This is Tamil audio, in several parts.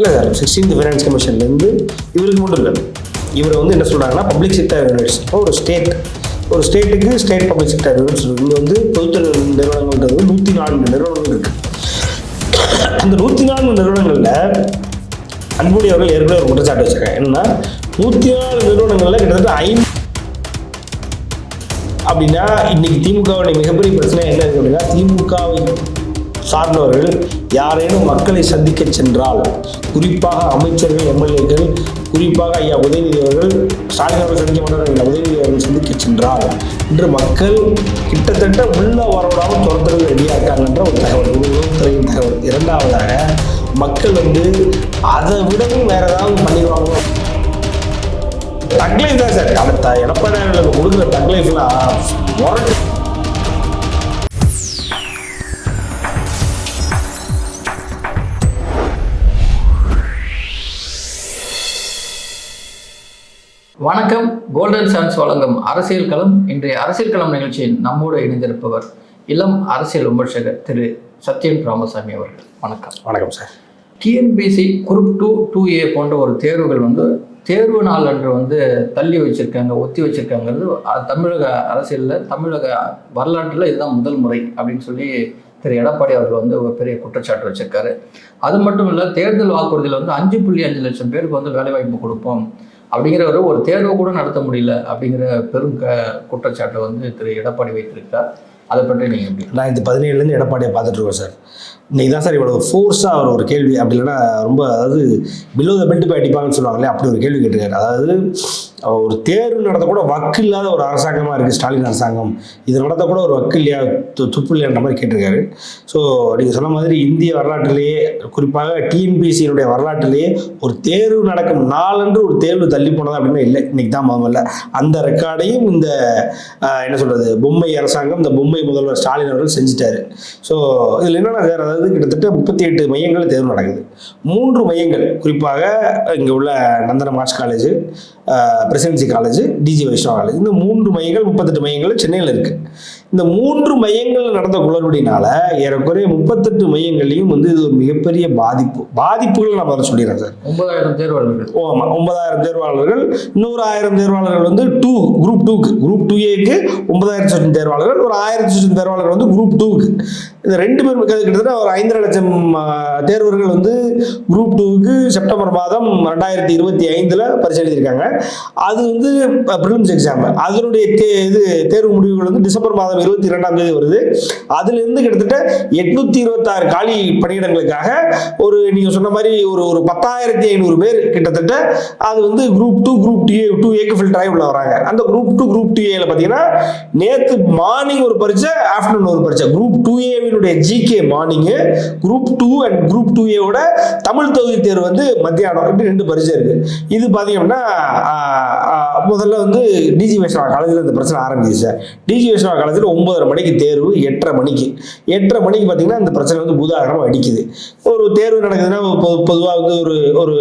இல்லை சார் சிக்ஸ்டீன்த் ஃபைனான்ஸ் கமிஷன்லேருந்து இவருக்கு மட்டும் இல்லை. இவர் வந்து என்ன சொல்கிறாங்கன்னா பப்ளிக் செக்டர் யூனிவர்சிட்டி ஒரு ஸ்டேட் ஒரு ஸ்டேட்டுக்கு ஸ்டேட் பப்ளிக் செக்டர் யூனிவர்சிட்டி இங்கே வந்து பொதுத்துறை நிறுவனங்கள்ன்றது வந்து நூற்றி நான்கு நிறுவனங்கள் இருக்குது அந்த நூற்றி நான்கு நிறுவனங்களில் அன்புடி அவர்கள் ஏற்கனவே ஒரு குற்றச்சாட்டு வச்சிருக்காங்க. என்னன்னா நூற்றி நாலு நிறுவனங்களில் கிட்டத்தட்ட ஐந்து அப்படின்னா இன்னைக்கு திமுகவுடைய மிகப்பெரிய பிரச்சனை என்ன இருக்குது அப்படின்னா திமுகவை சார்ந்தவர்கள் யாரேனும் மக்களை சந்திக்க சென்றால் குறிப்பாக அமைச்சர்கள் எம்எல்ஏக்கள் குறிப்பாக ஐயா உதயநிதி அவர்கள் ஸ்டாலின் அவர்கள் சந்திக்க மாட்டார்கள் உதயநிதி அவர்கள் சந்திக்க சென்றால் இன்று மக்கள் கிட்டத்தட்ட உள்ள வரவிடாமல் துரத்துறது ரெடியாக இருக்காங்கன்ற ஒரு தகவல் ஒரு உளவுத்துறையின் தகவல். இரண்டாவதாக மக்கள் வந்து அதை விடவும் வேற ஏதாவது பண்ணிடுவாங்க தக்லைஃப் தான் சார். அந்த த- எடப்பாடி கொடுக்குற தக்லைஃப்லாம் முரட்டு வணக்கம். கோல்டன் சான்ஸ் வழங்கும் அரசியல் களம். இன்றைய அரசியல் களம் நிகழ்ச்சியில் நம்மோடு இணைந்திருப்பவர் இளம் அரசியல் விமர்சகர் திரு சத்யன் ராமசாமி அவர்கள். வணக்கம். வணக்கம் sir. TNPSC group two two A போன்ற ஒரு தேர்வுகள் வந்து தேர்வு நாள் அன்று வந்து தள்ளி வச்சிருக்காங்க ஒத்தி வச்சிருக்காங்கிறது தமிழக அரசியலில் தமிழக வரலாற்றில் இதுதான் முதல் முறை அப்படின்னு சொல்லி திரு எடப்பாடி அவர்கள் வந்து ஒரு பெரிய குற்றச்சாட்டு வச்சிருக்காரு. அது மட்டும் இல்லை தேர்தல் வாக்குறுதியில் வந்து அஞ்சு புள்ளி அஞ்சு லட்சம் பேருக்கு வந்து வேலைவாய்ப்பு கொடுப்போம். அப்படிங்கிற ஒரு ஒரு தேர்வை கூட நடத்த முடியல அப்படிங்கிற பெரும் க குற்றச்சாட்டை வந்து திரு எடப்பாடி வைத்திருக்கார் அதை பற்றி நீங்கள் எப்படி இந்த பதினேழுலேருந்து எடப்பாடியை பார்த்துட்டு இருக்கோம் சார். இன்னைக்கு தான் சார் இவ்வளோ ஃபோர்ஸாக அவர் ஒரு கேள்வி அப்படி இல்லைன்னா ரொம்ப அதாவது பிலோ த பெல்ட் போய் அடிப்பாங்கன்னு சொல்லுவாங்களே அப்படி ஒரு கேள்வி கேட்டிருக்காரு. அதாவது ஒரு தேர்வு நடத்த கூட வக்கு இல்லாத ஒரு அரசாங்கமாக இருக்குது ஸ்டாலின் அரசாங்கம். இது நடத்த கூட ஒரு வக்கு இல்லையா து துப்பு இல்லையான்ற மாதிரி கேட்டிருக்காரு. ஸோ நீங்கள் சொன்ன மாதிரி இந்திய வரலாற்றிலேயே குறிப்பாக டிஎன்பிசியினுடைய வரலாற்றிலேயே ஒரு தேர்வு நடக்கும் நாளன்று ஒரு தேர்வு தள்ளி போனதா அப்படின்னா இல்லை. இன்னைக்கு தான் முதல்ல அந்த ரெக்கார்டையும் இந்த என்ன சொல்கிறது பொம்மை அரசாங்கம் இந்த பொம்மை முதல்வர் ஸ்டாலின் அவர்கள் செஞ்சுட்டாரு. ஸோ இதில் என்னென்ன வேறு அதாவது கிட்டத்தட்ட முப்பத்தி எட்டு மையங்கள் தேர்வு நடக்குது. மூன்று மையங்கள் குறிப்பாக இங்கே உள்ள Nandana March college presidency college DG Vaishnav college இந்த மூன்று மையங்கள் முப்பத்தெட்டு மையங்கள் சென்னையில் இருக்குது இந்த மூன்று மையங்கள் நடந்த குளறுபடினால ஏறக்குறைய முப்பத்தெட்டு மையங்கள்லையும் வந்து இது ஒரு மிகப்பெரிய பாதிப்பு. பாதிப்புகள் நான் முதல்ல சொல்லிடுறேன் சார். ஒன்பதாயிரம் தேர்வாளர்கள் ஓ ஆமாம் ஒன்பதாயிரம் தேர்வாளர்கள் இன்னொரு ஆயிரம் தேர்வாளர்கள் வந்து டூ குரூப் டூக்கு குரூப் டூ ஏக்கு ஒன்பதாயிரம் சொச்சம் தேர்வாளர்கள் ஒரு ஆயிரத்தி சொச்சம் தேர்வாளர்கள் வந்து குரூப் டூக்கு இந்த ரெண்டு பேரும் கிட்டத்தட்ட ஒரு ஐந்தரை லட்சம் தேர்வர்கள் வந்து குரூப் டூவுக்கு செப்டம்பர் மாதம் ரெண்டாயிரத்தி இருபத்தி ஐந்தில் பரிசு எழுதியிருக்காங்க. அது வந்து ப்ரிலிம்ஸ் எக்ஸாம் அதனுடைய இது தேர்வு முடிவுகள் வந்து டிசம்பர் மாதம் இருபத்தி ரெண்டாம் தேதி வருது. அதுலேருந்து கிட்டத்தட்ட எட்நூத்தி இருபத்தாறு காலி பணியிடங்களுக்காக ஒரு நீங்கள் சொன்ன மாதிரி ஒரு ஒரு பத்தாயிரத்தி ஐநூறு பேர் கிட்டத்தட்ட அது வந்து group two group D two ஏக்கு ஃபில்டர் ஆகி உள்ள வராங்க. அந்த குரூப் டூ குரூப் டூ ஏல பார்த்தீங்கன்னா நேற்று மார்னிங் ஒரு பரீட்சை ஆஃப்டர்நூன் ஒரு பரீட்சை. Group two ஏவினுடைய GK morning group two and group two ஏவோட தமிழ் தொகுதி தேர்வு வந்து மத்தியானம். இப்படி ரெண்டு பரீட்சை இருக்கு. இது பார்த்தீங்கன்னா முதல்ல வந்து டிஜி வைஷ்ணவா காலேஜில் இந்த பிரச்சனை ஆரம்பிச்சு சார். டிஜி வைஷ்ணவா காலேஜில் ஒன்பதரை மணிக்கு தேர்வு எட்டரை மணிக்கு. எட்டரை மணிக்கு பார்த்தீங்கன்னா அந்த பிரச்சனை வந்து பூதாகரமாக அடிக்குது. ஒரு தேர்வு நடக்குதுன்னா பொதுவாக வந்து ஒரு ஒரு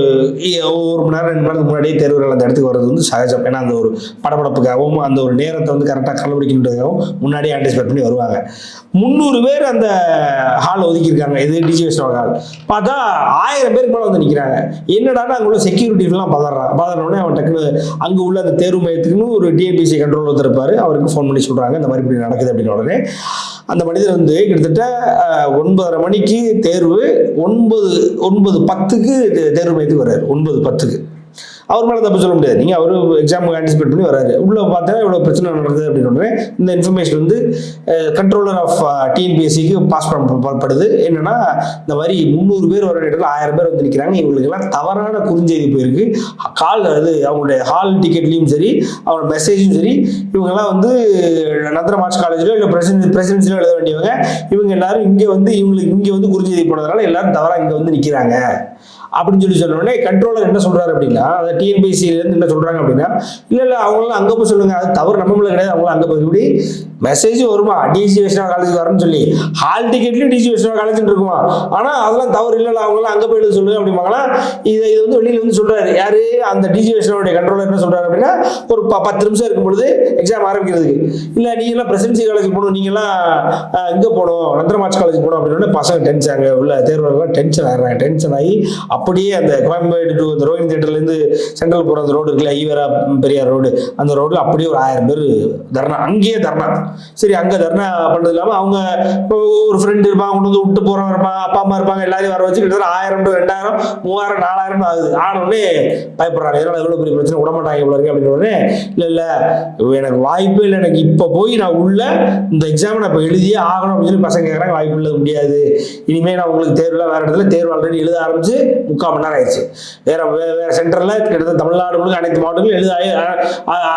ஒரு மணி நேரம் ரெண்டு மணி நேரத்துக்கு முன்னாடியே தேர்வுகள் அந்த இடத்துக்கு வர்றது வந்து சகஜம். ஏன்னா அந்த ஒரு படபடப்புக்காகவும் அந்த ஒரு நேரத்தை வந்து கரெக்டாக கண்டுபிடிக்கின்றதாகவும் முன்னாடியே ஆன்டிசிபேட் பண்ணி வருவாங்க. முந்நூறு பேர் அந்த ஹால் ஒதுக்கியிருக்காங்க. இது டிஜி வைஷ்ணவ ஹால் பார்த்தா ஆயிரம் பேருக்கு மேலே வந்து நிற்கிறாங்க என்னடான்னா அங்கே உள்ள செக்யூரிட்டிலாம் பதறான். பதறனோடனே அவன் டக்குனு அங்கே உள்ள அந்த தேர்வு மையத்துக்குன்னு ஒரு டிஎன்பிசி கண்ட்ரோல் ஒருத்தர் அவருக்கு ஃபோன் பண்ணி சொல்கிறாங்க இந்த மாதிரி இப்படி நடக்கும் நடக்குது அப்படின்னு உடனே அந்த மனிதர் வந்து கிட்டத்தட்ட ஒன்பதரை மணிக்கு தேர்வு ஒன்பது ஒன்பது பத்துக்கு தேர்வு மையத்துக்கு வர்றாரு. ஒன்பது பத்துக்கு. அவர் மேலே தப்பு சொல்ல முடியாது. நீங்கள் அவர் எக்ஸாமுக்கு ஆன்டிசிபேட் பண்ணி வராரு. உள்ளே பார்த்தா இவ்வளோ பிரச்சனை நடக்குது அப்படின்னு உடனே இந்த இன்ஃபர்மேஷன் வந்து கண்ட்ரோலர் ஆஃப் டிஎன்பிஎஸ்சிக்கு பாஸ் பண்ணப்படுது என்னன்னா இந்த மாதிரி முந்நூறு பேர் வர இடத்துல ஆயிரம் பேர் வந்து நிற்கிறாங்க இவங்களுக்கெல்லாம் தவறான குறுஞ்செய்தி போயிருக்கு. கால் அது அவங்களுடைய ஹால் டிக்கெட்லேயும் சரி அவங்களோட மெசேஜும் சரி இவங்கெல்லாம் வந்து நந்தன மார்ச் காலேஜிலோ இல்லை பிரசிடென்ட் பிரசிடென்சிலோ எழுத வேண்டியவங்க இவங்க எல்லாரும் இங்கே வந்து இவங்களுக்கு இங்கே வந்து குறுஞ்செய்தி போனதுனால எல்லாரும் தவறாக இங்கே வந்து நிற்கிறாங்க அப்படின்னு சொல்லி சொன்ன உடனே கண்ட்ரோலர் என்ன சொல்றாரு அப்படின்னா அதை டிஎன்பிசியிலேருந்து என்ன சொல்றாங்க அப்படின்னா இல்லை இல்லை அவங்களாம் அங்கே போய் சொல்லுங்க. அது தவறு நம்ம கிடையாது. அவங்களாம் அங்கே போய். இப்படி மெசேஜ் வருமா? டிசி வைஷ்ணவ காலேஜ் வரேன்னு சொல்லி. ஹால் டிக்கெட்லேயும் டிசி வைஷ்ணவ காலேஜ் இருக்குமா? ஆனால் அதெல்லாம் தவறு இல்லைல்ல. அவங்களாம் அங்கே போய் சொல்லுங்க அப்படிம்பாங்களா? இதை இது வந்து வெளியில் வந்து சொல்கிறாரு யார்? அந்த டிசி வைஷ்ணவோட கண்ட்ரோலர் என்ன சொல்கிறாரு அப்படின்னா ஒரு ப- பத்து நிமிஷம் இருக்கும் பொழுது எக்ஸாம் ஆரம்பிக்கிறதுக்கு. இல்லை நீங்களாம் பிரசிடென்சி காலேஜ் போகணும். நீங்களாம் இங்கே போகணும். நந்தரமாச் காலேஜ் போகணும் அப்படின்னு பசங்க டென்ஷன் அங்கே உள்ள தேர்வுகள் டென்ஷன் ஆகிறாங்க. டென்ஷன் ஆகி அப்படியே அந்த கோயம்பேடு டு அந்த ரோஹிணி தேட்டர்லேருந்து சென்ட்ரல் போகிற அந்த ரோடு இருக்குல்ல ஈவரா பெரியார் ரோடு அந்த ரோட்டில் அப்படியே ஒரு ஆயிரம் பேர் தர்ணா. அங்கேயே தர்ணா. சரி அங்கே தர்ணா பண்றது இல்லாமல் அவங்க இப்போ ஒரு ஃப்ரெண்டு இருப்பான் கொண்டு வந்து விட்டு போறவன் இருப்பான் அப்பா அம்மா இருப்பாங்க எல்லாரையும் வர வச்சு கிட்டத்தட்ட ஆயிரம் டு ரெண்டாயிரம் மூவாயிரம் நாலாயிரம் ஆகுது. ஆனோடனே பயப்படுறாங்க. இதனால எவ்வளோ பெரிய பிரச்சனை? விட மாட்டாங்க இவ்வளோ இருக்கு அப்படின்னு உடனே இல்லை இல்லை எனக்கு வாய்ப்பே இல்லை. எனக்கு இப்போ போய் நான் உள்ள இந்த எக்ஸாம் நான் இப்போ எழுதியே ஆகணும் அப்படின்னு சொல்லி பசங்க கேட்குறாங்க வாய்ப்பு இல்லை முடியாது. இனிமேல் நான் உங்களுக்கு தேர்வுலாம் வேறு இடத்துல தேர்வு ஆல்ரெடி எழுத ஆரம்பிச்சு முக்கால் மணி நேரம் ஆயிடுச்சு. வேற வேற சென்டரில் கிட்டத்தட்ட தமிழ்நாடு முழுக்க அனைத்து மாவட்டங்களும் எழுத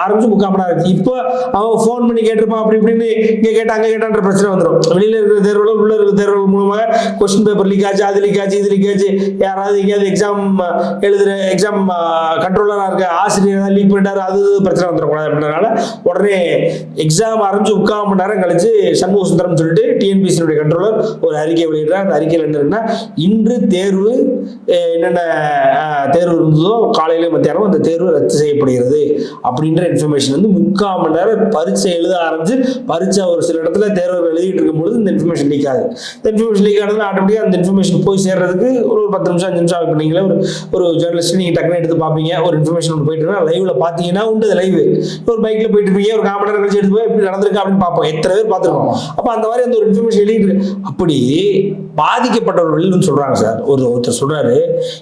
ஆரம்பிச்சு முக்கால் மணி நேரம் ஆயிடுச்சு. இப்போ அவன் ஃபோன் பண்ணி கேட்டிருப்பான் அப்படி இப்படின்னு இங்கே கேட்டா அங்கே கேட்டான்ற பிரச்சனை வந்துடும் வெளியில் இருக்கிற தேர்வுகள் உள்ள இருக்கிற தேர்வுகள் மூலமாக கொஸ்டின் பேப்பர் லீக் ஆச்சு அது லீக் ஆச்சு இது லீக் ஆச்சு யாராவது எங்கேயாவது எக்ஸாம் எழுதுற எக்ஸாம் கண்ட்ரோலராக இருக்க ஆசிரியர் லீக் பண்ணிட்டாரு அது பிரச்சனை வந்துடக்கூடாது அப்படின்றதுனால உடனே எக்ஸாம் ஆரம்பிச்சு முக்கால் மணி நேரம் கழிச்சு சண்முக சுந்தரம் சொல்லிட்டு டிஎன்பிசியினுடைய கண்ட்ரோலர் ஒரு அறிக்கை வெளியிடுறார். அந்த அறிக்கையில் என்ன இருக்குன்னா இன்று தேர்வு என்னென்ன தேர்வு இருந்ததோ காலையில மத்தியானம் அந்த தேர்வு ரத்து செய்யப்படுகிறது. அப்படின்ற இன்ஃபர்மேஷன் வந்து முக்கால் மணி நேரம் பரீட்சை எழுத ஆரம்பிச்சு பரீட்சை ஒரு சில இடத்துல தேர்வு எழுதிட்டு இருக்கும்போது இந்த இன்ஃபர்மேஷன் லீக் ஆகுது. இந்த இன்ஃபர்மேஷன் லீக் ஆனது ஆட்டோமேட்டிக்காக அந்த இன்ஃபர்மேஷன் போய் சேர்றதுக்கு ஒரு ஒரு பத்து நிமிஷம் அஞ்சு நிமிஷம் ஆகும். நீங்களே ஒரு ஒரு ஜேர்னலிஸ்ட் நீங்கள் டக்குனு எடுத்து பார்ப்பீங்க. ஒரு இன்ஃபர்மேஷன் ஒன்று போயிட்டு இருந்தால் லைவ்ல பார்த்தீங்கன்னா உண்டு லைவ் ஒரு பைக்ல போயிட்டு இருப்பீங்க ஒரு காமன் நேரம் கழிச்சு எடுத்து போய் எப்படி நடந்திருக்கு அப்படின்னு பார்ப்போம். எத்தனை பேர் பார்த்துருக்கோம். அப்போ அந்த மாதிரி அந்த ஒரு இன்ஃபர்மேஷன் எழுதிட்டு அப்படி பாதிக்கப்பட்டவர்கள் சொல்றாங்க சார். ஒரு ஒருத்தர் சொல்றாரு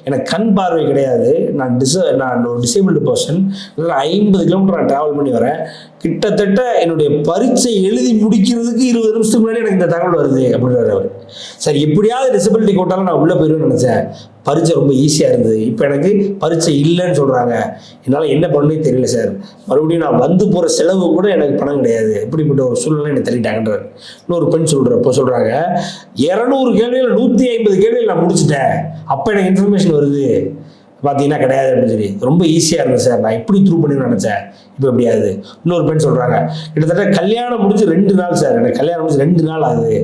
எனக்கு கண் பார்வை கிடையாது. நான் டிச நான் ஒரு டிசேபிள்டு பர்சன் ஐம்பது கிலோமீட்டர் நான் டிராவல் பண்ணி வரேன். கிட்டத்தட்ட என்னுடைய பரீட்சை எழுதி முடிக்கிறதுக்கு இருபது நிமிஷத்துக்கு முன்னாடி எனக்கு இந்த தகவல் வருது அப்படின்றாரு அவர். சார் எப்படியாவது டிசபிலிட்டி கோட்டால நான் உள்ளே போயிருவேன் நினச்சேன். பரீட்சை ரொம்ப ஈஸியாக இருந்தது. இப்போ எனக்கு பரீட்சை இல்லைன்னு சொல்கிறாங்க என்னால் என்ன பண்ணே தெரியல சார். மறுபடியும் நான் வந்து போகிற செலவு கூட எனக்கு பணம் கிடையாது. இப்படிப்பட்ட ஒரு சூழ்நிலை எனக்கு தள்ளிட்டாங்கன்றார். இன்னொரு பெண் சொல்கிறப்போ சொல்கிறாங்க இரநூறு கேள்வியில் நூற்றி ஐம்பது கேள்வியில் நான் முடிச்சிட்டேன். அப்போ எனக்கு இன்ஃபர்மேஷன் வருது. பார்த்தீங்கன்னா கிடையாது அப்படின்னு சொல்லி. ரொம்ப ஈஸியாக இருந்தது சார். நான் எப்படி த்ரூ பண்ணி நினச்சேன். இப்போ எப்படியாது இன்னொரு பெண் சொல்கிறாங்க கிட்டத்தட்ட கல்யாணம் முடிஞ்சு ரெண்டு நாள் சார். எனக்கு கல்யாணம் முடிஞ்சு ரெண்டு நாள் ஆகுது.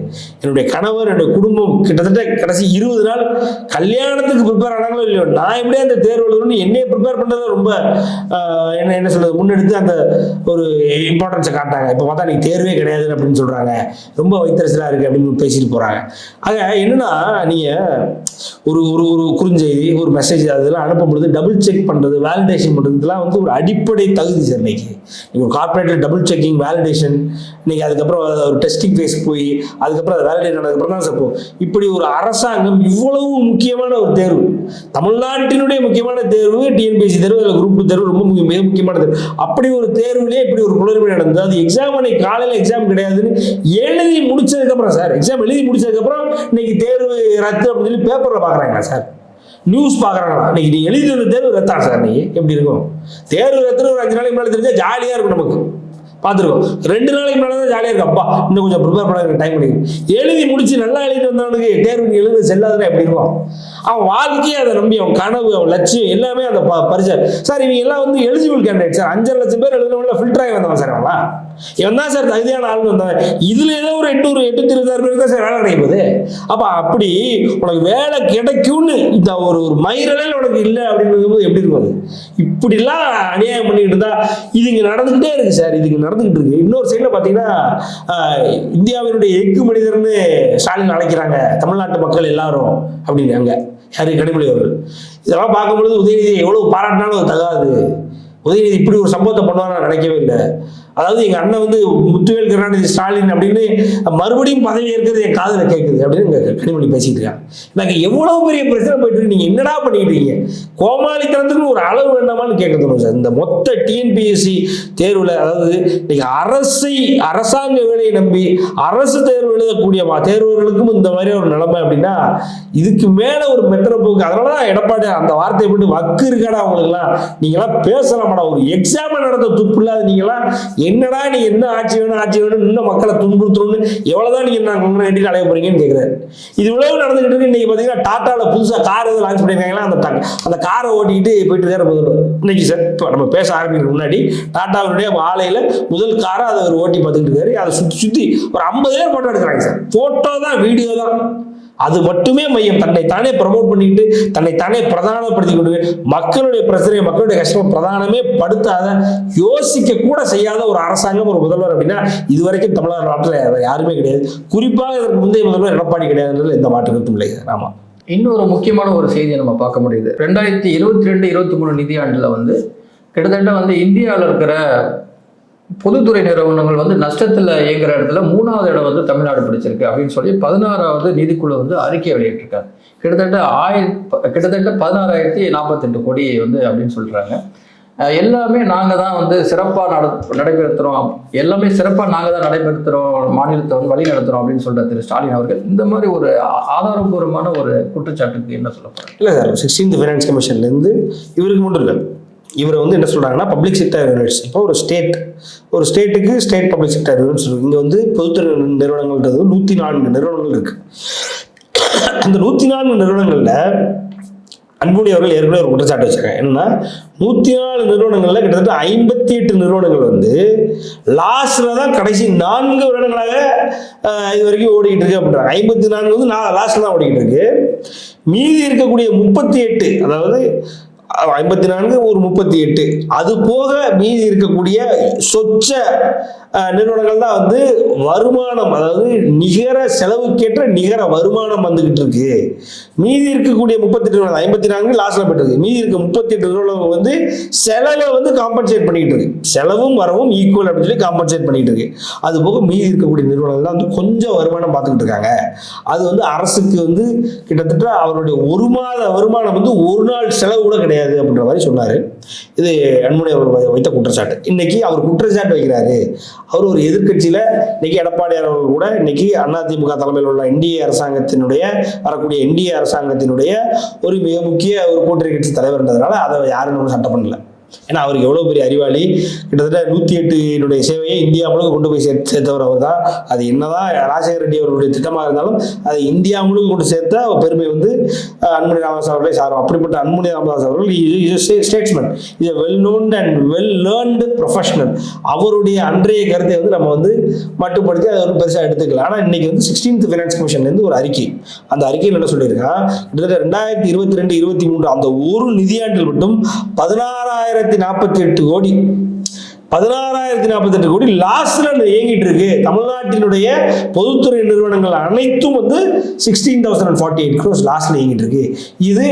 என்னுடைய கணவர் என்னுடைய குடும்பம் கிட்டத்தட்ட கடைசி இருபது நாள் கல்யாணத்துக்கு ப்ரிப்பேர் ஆனாங்களோ இல்லையோ நான் எப்படியே அந்த தேர்வு எழுதணும்னு என்னைய ப்ரிப்பேர் பண்ணுறது ரொம்ப என்ன என்ன சொல்றது முன்னெடுத்து அந்த ஒரு இம்பார்ட்டன்ஸை காட்டாங்க இப்போ பார்த்தா நீ தேர்வே கிடையாது அப்படின்னு சொல்கிறாங்க ரொம்ப வைத்தரசலாக இருக்குது அப்படின்னு பேசிட்டு போகிறாங்க ஆக என்னன்னா நீங்கள் ஒரு ஒரு ஒரு குறுஞ்செய்தி ஒரு மெசேஜ் அதெல்லாம் அனுப்பும் பொழுது டபுள் செக் பண்ணுறது வேலிடேஷன் பண்ணுறது இதெல்லாம் வந்து ஒரு அடிப்படை தகுதி சார் இன்னைக்கு. நீங்கள் ஒரு கார்பரேட்டில் டபுள் செக்கிங் வேலிடேஷன் இன்னைக்கு அதுக்கப்புறம் ஒரு டெஸ்டிங் ஃபேஸ் போய் அதுக்கப்புறம் அது வேலிடேட் ஆனதுக்கப்புறம் தான் சார் போகும் இப்படி ஒரு அரசாங்கம் இவ்வளவு முக்கியமான ஒரு தேர்வு. தமிழ்நாட்டினுடைய முக்கியமான தேர்வு டிஎன்பிஎஸ்சி தேர்வு அதில் குரூப் தேர்வு ரொம்ப மிக முக்கியமான தேர்வு. அப்படி ஒரு தேர்வுலேயே இப்படி ஒரு குளறுபடி நடந்தது. அது எக்ஸாம் அன்னைக்கு காலையில் எக்ஸாம் கிடையாதுன்னு எழுதி முடிச்சதுக்கப்புறம் சார் எக்ஸாம் எழுதி முடிச்சதுக்கப்புறம் இன்னைக்கு தேர்வு ரத்து அப்படின்னு சொல்லி பேப்பரில் பார்க்குறாங்களா சார் நியூஸ் பார்க்குறாங்களா? இன்னைக்கு நீ எழுதி வந்த தேர்வு ரத்தா சார் நீ. எப்படி இருக்கும்? தேர்வு ரத்துன்னு ஒரு அஞ்சு நாளைக்கு மேலே தெரிஞ்சால் ஜாலியாக இருக்கும் நமக்கு. பார்த்துருக்கோம் ரெண்டு நாளைக்கு முன்னாடி தான் ஜாலியாக இருக்கும். அப்பா இன்னும் கொஞ்சம் ப்ரிப்பேர் பண்ண எனக்கு டைம் கிடைக்கும் எழுதி முடிச்சு நல்லா எழுதி வந்தவனுக்கு தேர்வுக்கு எழுத செல்லாதுன்னா எப்படி இருக்கும்? அவன் வாழ்க்கையே அதை நம்பி அவன் கனவு அவன் லட்சியம் எல்லாமே அந்த ப பரிசை சார் இவங்க எல்லாம் வந்து எலிஜிபிள் கேண்டிடேட் சார். அஞ்சரை லட்சம் பேர் எழுதினவங்கள ஃபில்டர் ஆகி வந்தவன் சார் அவங்களா இவன் தான் சார் தகுதியான ஆள்னு வந்தவன் இதுல ஏதோ ஒரு எட்நூறு எட்டு இருபதாயிரம் பேருக்கு தான் சார் வேலை கிடைக்க போகுது. அப்ப அப்படி உனக்கு வேலை கிடைக்கும்னு இந்த ஒரு ஒரு மயிரலையில் உனக்கு இல்லை அப்படின்னு போது எப்படி இருக்கும் அது? இப்படிலாம் அநியாயம் பண்ணிட்டு இருந்தா இது இங்க நடந்துகிட்டே இருக்கு சார். இது இங்க நடந்துகிட்டு இருக்கு. இன்னொரு சைட்ல பாத்தீங்கன்னா இந்தியாவினுடைய எக்கு மனிதர்னு ஸ்டாலின் அழைக்கிறாங்க. தமிழ்நாட்டு மக்கள் எல்லாரும் அப்படின்னு யாரு? கனிமொழி அவர்கள். இதெல்லாம் பார்க்கும்பொழுது உதயநிதி எவ்வளவு பாராட்டினாலும் தகாது. உதயநிதி இப்படி ஒரு சம்பவத்தை பண்ணுவார் நான் நினைக்கவே இல்லை. அதாவது எங்கள் அண்ணன் வந்து முத்துவேல் கருணாநிதி ஸ்டாலின் அப்படின்னு மறுபடியும் பதவி ஏற்கிறது என் காதில் கேட்குது அப்படின்னு கனிமொழி பேசிட்டு இருக்காங்க. நாங்கள் எவ்வளவு பெரிய பிரச்சனை போயிட்டு இருக்கு? என்னடா பண்ணிட்டு இருக்கீங்க? கோமாளித்தனத்துக்கு ஒரு அளவு வேண்டாமான்னு கேட்க தோணும் சார். இந்த மொத்த டிஎன்பிஎஸ்சி தேர்வில் அதாவது நீங்கள் அரசை அரசாங்க வேலையை நம்பி அரசு தேர்வு எழுதக்கூடிய தேர்வர்களுக்கும் இந்த மாதிரி ஒரு நிலைமை அப்படின்னா இதுக்கு மேலே ஒரு மெத்தன போக்கு. அதனாலதான் எடப்பாடி அந்த வார்த்தையை போட்டு வக்கு இருக்காடா அவங்களுக்குலாம் நீங்களாம் பேசலாமாடா. ஒரு எக்ஸாம் நடத்த துப்பு இல்லாத நீங்களாம் என்னடா நீ என்ன ஆட்சி வேணும் ஆட்சி வேணும் இன்னும் மக்களை துன்புறுத்தணும்னு எவ்வளவுதான் நீங்க நான் முன்னாடி அலைய போறீங்கன்னு கேட்குறாரு இது இவ்வளவு நடந்துகிட்டு இருக்கு இன்னைக்கு பார்த்தீங்கன்னா டாட்டாவில் புதுசாக கார் எதுவும் லான்ச் பண்ணியிருக்காங்களா அந்த அந்த காரை ஓட்டிக்கிட்டு போயிட்டு இருக்காரு முதல்வர். இன்னைக்கு சார் இப்போ நம்ம பேச ஆரம்பிக்கிற முன்னாடி டாட்டாவுடைய ஆலையில் முதல் காரை அதை அவர் ஓட்டி பார்த்துக்கிட்டு இருக்காரு. அதை சுற்றி சுற்றி ஒரு ஐம்பது பேர் ஃபோட்டோ எடுக்கிறாங்க சார். ஃபோட்டோ தான் வீடியோ தான். அது மட்டுமே மையம். தன்னை தானே ப்ரமோட் பண்ணிக்கிட்டு தன்னை தானே பிரதானப்படுத்தி கொண்டு மக்களுடைய பிரச்சனை மக்களுடைய கஷ்டம் பிரதானமே படுத்தாத யோசிக்க கூட செய்யாத ஒரு அரசாங்கம் ஒரு முதல்வர் அப்படின்னா இதுவரைக்கும் தமிழக நாட்டில் யாருமே கிடையாது. குறிப்பாக இதற்கு முந்தைய முதல்வர் எடப்பாடி கிடையாதுன்றது எந்த மாற்று இல்லை. ஆமா. இன்னொரு முக்கியமான ஒரு செய்தியை நம்ம பார்க்க முடியுது. ரெண்டாயிரத்தி இருபத்தி ரெண்டு இருபத்தி மூணு நிதியாண்டில் வந்து கிட்டத்தட்ட வந்து இந்தியாவில் இருக்கிற பொதுத்துறை நிறுவனங்கள் வந்து நஷ்டத்தில் இயங்குற இடத்துல மூணாவது இடம் வந்து தமிழ்நாடு பிடிச்சிருக்கு அப்படின்னு சொல்லி பதினாறாவது நிதிக்குழு வந்து அறிக்கை வெளியிட்டிருக்காங்க. கிட்டத்தட்ட ஆயிரத்தி கிட்டத்தட்ட பதினாறாயிரத்தி நாற்பத்தெட்டு கோடி வந்து அப்படின்னு சொல்கிறாங்க எல்லாமே நாங்கள் தான் வந்து சிறப்பாக நட நடைபெறுத்துறோம். எல்லாமே சிறப்பாக நாங்கள் தான் நடைபெறுத்துறோம். மாநிலத்தை வந்து வழி நடத்துகிறோம் அப்படின்னு சொல்கிற திரு ஸ்டாலின் அவர்கள் இந்த மாதிரி ஒரு ஆதாரபூர்வமான ஒரு குற்றச்சாட்டுக்கு என்ன சொல்ல போகிறாங்க இல்லை சார் சிக்ஸ்டீன்த் ஃபைனான்ஸ் கமிஷன்லேருந்து இவருக்கு மட்டும் இல்லை. இவரை வந்து என்ன சொல்கிறாங்கன்னா பப்ளிக் செக்டர் யூனிட்ஸ் இப்போ ஒரு ஸ்டேட் ஒரு ஸ்டேட்டுக்கு ஸ்டேட் பப்ளிக் செக்டர் யூனிட்ஸ் இருக்குது இங்கே வந்து பொதுத்துறை நிறுவனங்கள்ன்றது நூற்றி நான்கு நிறுவனங்கள் இருக்குது அந்த நூற்றி நான்கு நிறுவனங்களில் அன்புமணி அவர்கள் ஏற்கனவே ஒரு குற்றச்சாட்டு வச்சிருக்காங்க. என்னன்னா நூற்றி நாலு நிறுவனங்களில் கிட்டத்தட்ட ஐம்பத்தி எட்டு நிறுவனங்கள் வந்து லாஸ்டில் தான் கடைசி நான்கு வருடங்களாக இது வரைக்கும் ஓடிக்கிட்டு இருக்கு அப்படின்றாங்க. ஐம்பத்தி நான்கு வந்து நான் லாஸ்டில் தான் ஓடிக்கிட்டு இருக்கு. மீதி இருக்கக்கூடிய முப்பத்தி எட்டு அதாவது ஐம்பத்தி நான்கு ஒரு முப்பத்தி எட்டு. அது போக மீதி இருக்கக்கூடிய சொச்ச நிறுவனங்கள் தான் வந்து வருமானம் அதாவது நிகர செலவுக்கேற்ற நிகர வருமானம் வந்துகிட்டு இருக்கு. மீதி இருக்கக்கூடிய முப்பத்தி எட்டு நிறுவனம் ஐம்பத்தி நான்கு லாஸ்ல போயிட்டு மீதி இருக்க முப்பத்தி எட்டு நிறுவனங்கள் வந்து செலவை வந்து காம்பன்சேட் பண்ணிட்டு இருக்கு. செலவும் வரவும் ஈக்குவல் அப்படின்னு சொல்லி காம்பன்சேட் பண்ணிட்டு இருக்கு. அது போக மீதி இருக்கக்கூடிய நிறுவனங்கள் தான் வந்து கொஞ்சம் வருமானம் பார்த்துக்கிட்டு இருக்காங்க. அது வந்து அரசுக்கு வந்து கிட்டத்தட்ட அவருடைய ஒரு மாத வருமானம் வந்து ஒரு நாள் செலவு கூட கிடையாது அப்படின்ற மாதிரி சொன்னாரு. இது அன்புடைய அவர் வைத்த குற்றச்சாட்டு. இன்னைக்கு அவர் குற்றச்சாட்டு வைக்கிறாரு. அவர் ஒரு எதிர்க்கட்சியில இன்னைக்கு எடப்பாடியார் அவர்கள் கூட இன்னைக்கு அதிமுக தலைமையில் உள்ள என்டிஏ அரசாங்கத்தினுடைய வரக்கூடிய என்டிஏ அரசாங்கத்தினுடைய ஒரு மிக முக்கிய ஒரு கூட்டணி கட்சி தலைவர்ன்றதுனால அதை யாரும் சட்டம் பண்ணல. ஏன்னா அவருக்கு எவ்வளோ பெரிய அறிவாளி? கிட்டத்தட்ட நூற்றி எட்டுனுடைய சேவையை இந்தியா முழுக்க கொண்டு போய் சேர்த்து சேர்த்தவர் அவர் தான் அது என்னதான் ராஜசேகர ரெட்டி அவர்களுடைய திட்டமாக இருந்தாலும் அதை இந்தியா முழுக்க கொண்டு சேர்த்த அவர் பெருமை வந்து அஹ், அன்புமணி ராமதாஸ் அவர்களை சாரும். அப்படிப்பட்ட அன்புமணி ராமதாஸ் அவர்கள் statesman is well known and well learned professional அவருடைய அன்றைய கருத்தை வந்து நம்ம வந்து மட்டுப்படுத்தி அதை வந்து பெருசாக எடுத்துக்கலாம் ஆனால் இன்னைக்கு வந்து சிக்ஸ்டீன்த் ஃபைனான்ஸ் கமிஷன்லேருந்து ஒரு அறிக்கை. அந்த அறிக்கையில் என்ன சொல்லியிருக்கான் கிட்டத்தட்ட ரெண்டாயிரத்தி இருபத்தி ரெண்டு இருபத்தி மூன்று அந்த ஒரு நிதியாண்டில் மட்டும் பதினாறாயிரம் பதினாறாயிரத்தி நாற்பத்தி எட்டு கோடி. பதினாறாயிரத்தி நாற்பத்தெட்டு கோடி லாஸ்ட்ல இயங்கிட்டு இருக்கு. தமிழ்நாட்டினுடைய பொதுத்துறை நிறுவனங்கள் அனைத்தும் வந்து sixteen thousand and forty eight crores லாஸ்ட்ல இயங்கிட்டு இருக்கு. இது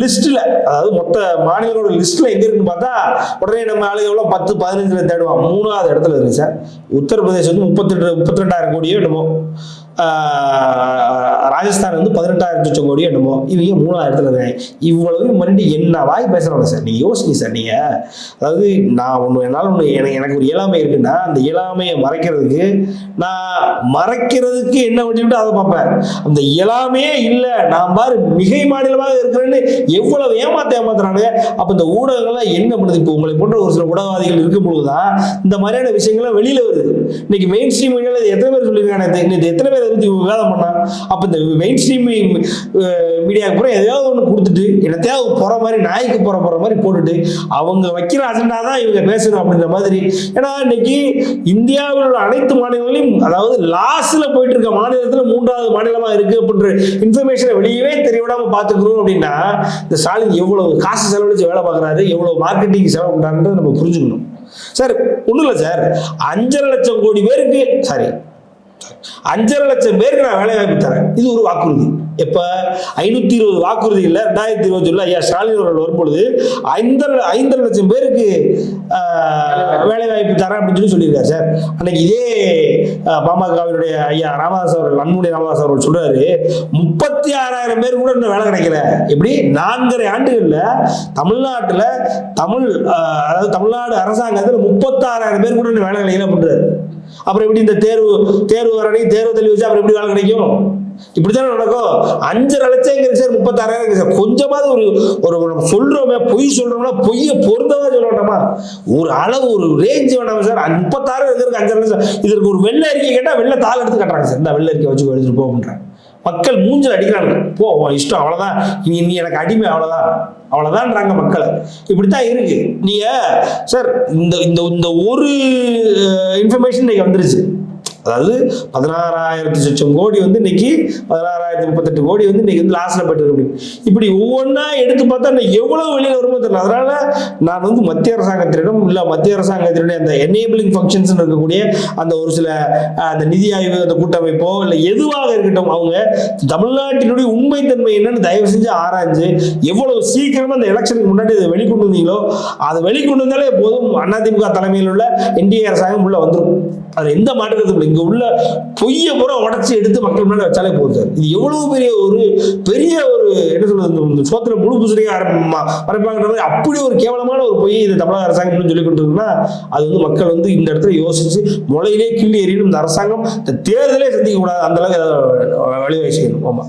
லிஸ்ட்ல அதாவது மொத்த மாநிலங்களோட லிஸ்ட்ல எங்க இருக்குன்னு பார்த்தா உடனே நம்ம ஆளுங்க எவ்வளோ பத்து பதினஞ்சுல தேடுவான். மூணாவது இடத்துல இருக்கு சார். உத்தரப்பிரதேசம் வந்து முப்பத்தெட்டு முப்பத்தி ரெண்டாயிரம் கோடியோ என்னமோ. ராஜஸ்தான் வந்து பதினெட்டாயிரத்தி லட்சம் கோடி என்னமோ. இவங்க மூணாயிரத்துல இருக்காங்க இவ்வளவு மறுபடி என்ன வாய் பேசுறாங்க சார்? நீங்க யோசிங்க சார் நீங்க. அதாவது நான் ஒன்று என்னால் ஒன்று எனக்கு எனக்கு ஒரு இயலாமை இருக்குன்னா அந்த இயலாமையை மறைக்கிறதுக்கு நான் மறைக்கிறதுக்கு என்ன வச்சுக்கிட்டு அதை பார்ப்பேன். அந்த இயலாமையே இல்லை நான் பாரு மிகை மாநிலமாக இருக்கிறேன்னு எவ்வளவு ஏமாத்த ஏமாத்துறானுங்க. அப்போ இந்த ஊடகங்கள்லாம் என்ன பண்ணுது? இப்போ உங்களை போன்ற ஒரு சில ஊடகவாதிகள் இருக்கும் பொழுதுதான் இந்த மாதிரியான விஷயங்கள்லாம் வெளியில வருது. இன்னைக்கு மெயின் ஸ்ட்ரீம் மீடியாவில் எத்தனை பேர் சொல்லியிருக்காங்க? இது எத்தனை பேர் இதை பற்றி விவாதம் பண்ணா அப்போ இந்த மெயின் ஸ்ட்ரீம் மீடியாவுக்கு பூரா எதையாவது ஒன்று கொடுத்துட்டு என்னத்தையாவது போகிற மாதிரி நாய்க்கு போகிற போகிற மாதிரி போட்டுட்டு அவங்க வைக்கிற அஜெண்டா தான் இவங்க பேசணும் அப்படின்ற மாதிரி. ஏன்னா இன்னைக்கு இந்தியாவில் உள்ள அனைத்து மாநிலங்களையும் அதாவது லாஸ்ட்ல போயிட்டு இருக்க மாநிலத்தில் மூன்றாவது மாநிலமா இருக்கு அப்படின்ற இன்ஃபர்மேஷனை வெளியவே தெரியவிடாம பார்த்துக்கணும் அப்படின்னா இந்த ஸ்டாலின் எவ்வளவு காசு செலவழிச்சு வேலை பார்க்குறாரு எவ்வளவு மார்க்கெட்டிங் செலவு பண்றாருன்றதை நம்ம புரிஞ்சுக்கணும். சார் ஒன்றும் இல்லை சார். அஞ்சரை லட்சம் கோடி பேருக்கு சாரி அஞ்சரை லட்சம் பேருக்கு நான் வேலை வாய்ப்பு தரேன். இது ஒரு வாக்குறுதி. எப்ப? ஐநூத்தி இருபது வாக்குறுதி இல்ல ரெண்டாயிரத்தி இருபத்தி ஒண்ணுல ஐயா ஸ்டாலின் அவர்கள் வரும்பொழுது ஐந்தரை ஐந்தரை லட்சம் பேருக்கு ஆஹ், வேலை வாய்ப்பு தரேன் அப்படின்னு சொல்லி சொல்லியிருக்காரு சார். அன்னைக்கு இதே பாமகவினுடைய ஐயா ராமதாஸ் அவர்கள் அன்புடைய ராமதாஸ் அவர்கள் சொல்றாரு முப்பத்தி ஆறாயிரம் பேர் கூட இன்னும் வேலை கிடைக்கல. எப்படி? நான்கரை ஆண்டுகள்ல தமிழ்நாட்டுல தமிழ் ஆஹ், அதாவது தமிழ்நாடு அரசாங்கத்துல முப்பத்தாறாயிரம் பேர் கூட இன்னும் வேலை கிடைக்கல அப்படின்றாரு. அப்புறம் எப்படி இந்த தேர்வு தேர்வு வரணி தேர்வு தள்ளி வச்சு அப்புறம் எப்படி வேலை கிடைக்கும்? இப்படித்தானே நடக்கும். அஞ்சரை லட்சம் சார் முப்பத்தாறாயிரம் சார் கொஞ்சமாவது ஒரு ஒரு நம்ம சொல்றோமே பொய் சொல்றோம்னா பொய்யை பொருந்தவா சொல்ல வேண்டாமா ஒரு அளவு ஒரு ரேஞ்ச் வேண்டாமா சார் முப்பத்தாறு முப்பத்தாயிரம் இருக்கிறதுக்கு அஞ்சரை லட்சம். இதற்கு ஒரு வெள்ளை அறிக்கை கேட்டா வெள்ளை தாள் எடுத்து கட்டுறாங்க சார் இந்த வெள்ளை அறிக்கை வச்சு எடுத்துட்டு போகன்றேன் மக்கள் மூஞ்சில் அடிக்கிறாங்க. போ உன் இஷ்டம் அவ்வளோதான் நீ நீ எனக்கு அடிமை அவ்வளோதான் அவ்வளோதான்றாங்க மக்களை. இப்படித்தான் இருக்கு. நீங்க சார் இந்த இந்த இந்த ஒரு இன்ஃபர்மேஷன் இன்னைக்கு வந்துருச்சு. அதாவது பதினாறாயிரத்தி சொச்சம் கோடி வந்து இன்னைக்கு பதினாறாயிரத்தி முப்பத்தெட்டு கோடி வந்து இன்னைக்கு வந்து லாஸ்ட்ல போயிட்டு இருக்கு இப்படி ஒவ்வொன்றா எடுத்து பார்த்தா நான் எவ்வளவு வெளியில வருமோ தெரியல. அதனால நான் வந்து மத்திய அரசாங்கத்திடம் இல்ல மத்திய அரசாங்கத்தினுடைய அந்த எனேபிளிங் ஃபங்க்ஷன்ஸ் இருக்கக்கூடிய அந்த ஒரு சில அந்த நிதி ஆய்வு அந்த கூட்டமைப்போ இல்லை எதுவாக இருக்கட்டும் அவங்க தமிழ்நாட்டினுடைய உண்மைத்தன்மை என்னன்னு தயவு செஞ்சு ஆராய்ஞ்சு எவ்வளவு சீக்கிரமா அந்த எலெக்ஷனுக்கு முன்னாடி இதை வெளிக்கொண்டு வந்தீங்களோ அதை வெளிக்கொண்டு வந்தாலே போதும். அதிமுக தலைமையில் உள்ள என்டிஏ அரசாங்கம் உள்ள வந்துடும் அது எந்த மாற்றத்தும் இங்கே உள்ள பொய்யை பூரா உடச்சி எடுத்து மக்கள் முன்னாடி வச்சாலே போதும் சார். இது எவ்வளவு பெரிய ஒரு பெரிய ஒரு என்ன சொல்றது இந்த- முழு சோத்திர முழு பூசணியை அப்படி ஒரு கேவலமான ஒரு பொய் இது தமிழக அரசாங்கம் சொல்லி கொடுத்துருக்குன்னா அது வந்து மக்கள் வந்து இந்த இடத்துல யோசிச்சு முளையிலே கிள்ளி எறியணும். இந்த அரசாங்கம் இந்த தேர்தலே சந்திக்க கூடாது. அந்த அளவுக்கு அதை வழிவகை செய்யணும். ஆமா.